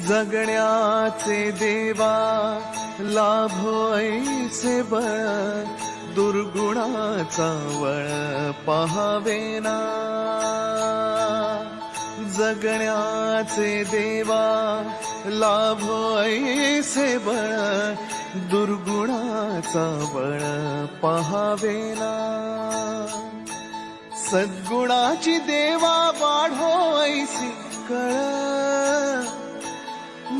जगण्याचे देवा लाभो बळ दुर्गुणाचा वळ पहावेना जगण्याचे देवा लाभोईसे बळ दुर्गुणाचा बळ पहावेना सद्गुणाची देवा वाढोईसी कळ.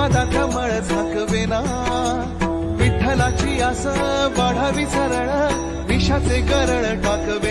उन्मादाचा कमळ झाकवेना विठ्ठलाची आस वाढावी सरळ. विषाचे करळ टाकवेना.